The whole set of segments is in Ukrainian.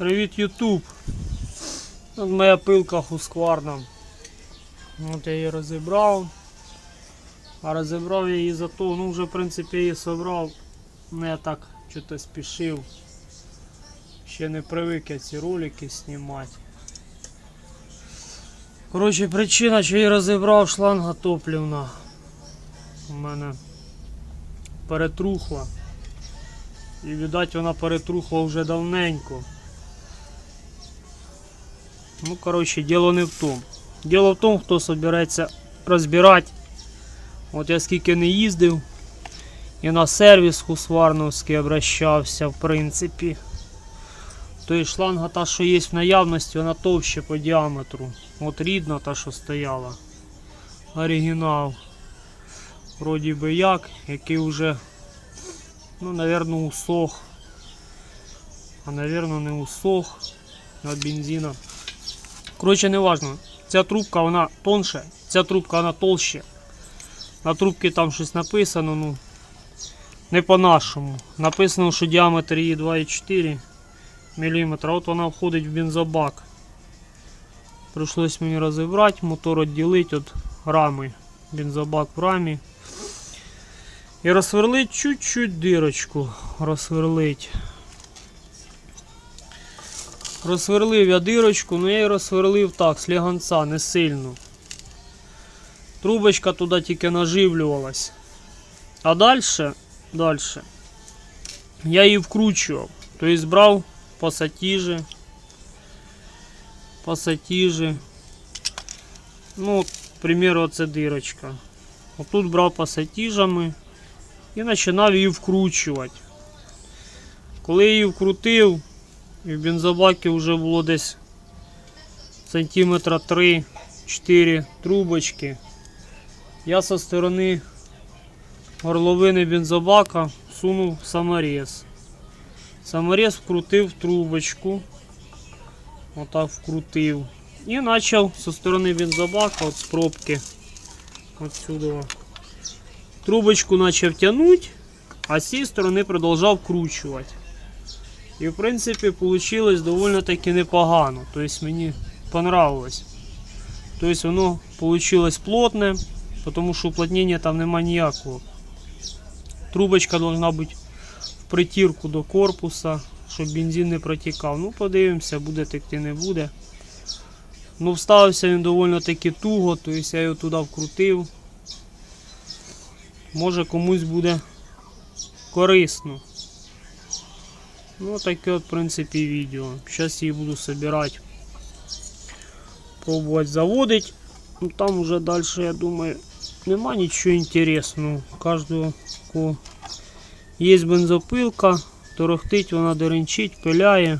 Привіт, Ютуб. От моя пилка хускварна. От я її розібрав. А розібрав я її за то, ну вже в принципі її собрав. Ну я так щось спішив. Ще не привик я ці ролики знімати. Коротше, причина, що я розібрав шланга топлівна. У мене перетрухла. І віддать вона перетрухла вже давненько. Ну, коротше, діло не в тому. Діло в тому, хто собирається розбирати. От я скільки не їздив і на сервіс Хусварновський обращався, в принципі. То і шланга та, що є в наявності, вона товще по діаметру. От рідна та, що стояла. Оригінал. Вроді би як, який вже, ну, напевно, усох. А, напевно, не усох від бензина. Коротше, не важно. Ця трубка вона тонша, ця трубка вона толще. На трубці там щось написано, ну не по-нашому. Написано, що діаметр її 2,4 мм. От вона входить в бензобак. Прийшлось мені розібрати, мотор відділити від рами. Бензобак в рамі. І розсверлить чуть-чуть дирочку. Розсверлить. Розсверлив я дирочку, але я її розсверлив так, слігонця, не сильно. Трубочка туди тільки наживлювалась. А далі, далі, я її вкручував. Тобто брав пасатіжі, пасатіжі. Ну, примеру, оце дирочка. Отут брав пасатіжами і починав її вкручувати. Коли її вкрутив, і в бензобакі вже було десь сантиметра 3-4 трубочки. Я со сторони горловини бензобака сунув саморез. Саморез вкрутив в трубочку. Отак вкрутив. І почав со сторони бензобака, от з пробки. Отсюда. Трубочку почав тягнути, а з цієї сторони продовжав вкручувати. І в принципі вийшло доволі таки непогано. Тобто мені понравилось. Тобто воно вийшло плотне, тому що уплотнення там нема ніякого. Трубочка должна бути в притірку до корпуса, щоб бензин не протікав. Ну, подивимося, буде текти, не буде. Ну, вставився він доволі таки туго, тобто я його туди вкрутив. Може комусь буде корисно. Ну, таке от, в принципі, відео. Зараз її буду собирати. Пробувати заводити. Ну, там уже далі, я думаю, нема нічого інтересного. У кожного кого є бензопилка, торохтить, вона деренчить, пиляє.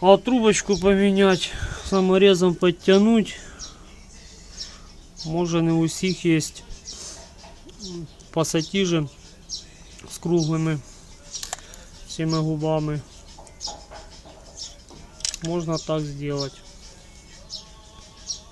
А трубочку поміняти, саморезом підтягнути. Може не у всіх є пасатіжі з круглими Всіми губами. Можно так зробити.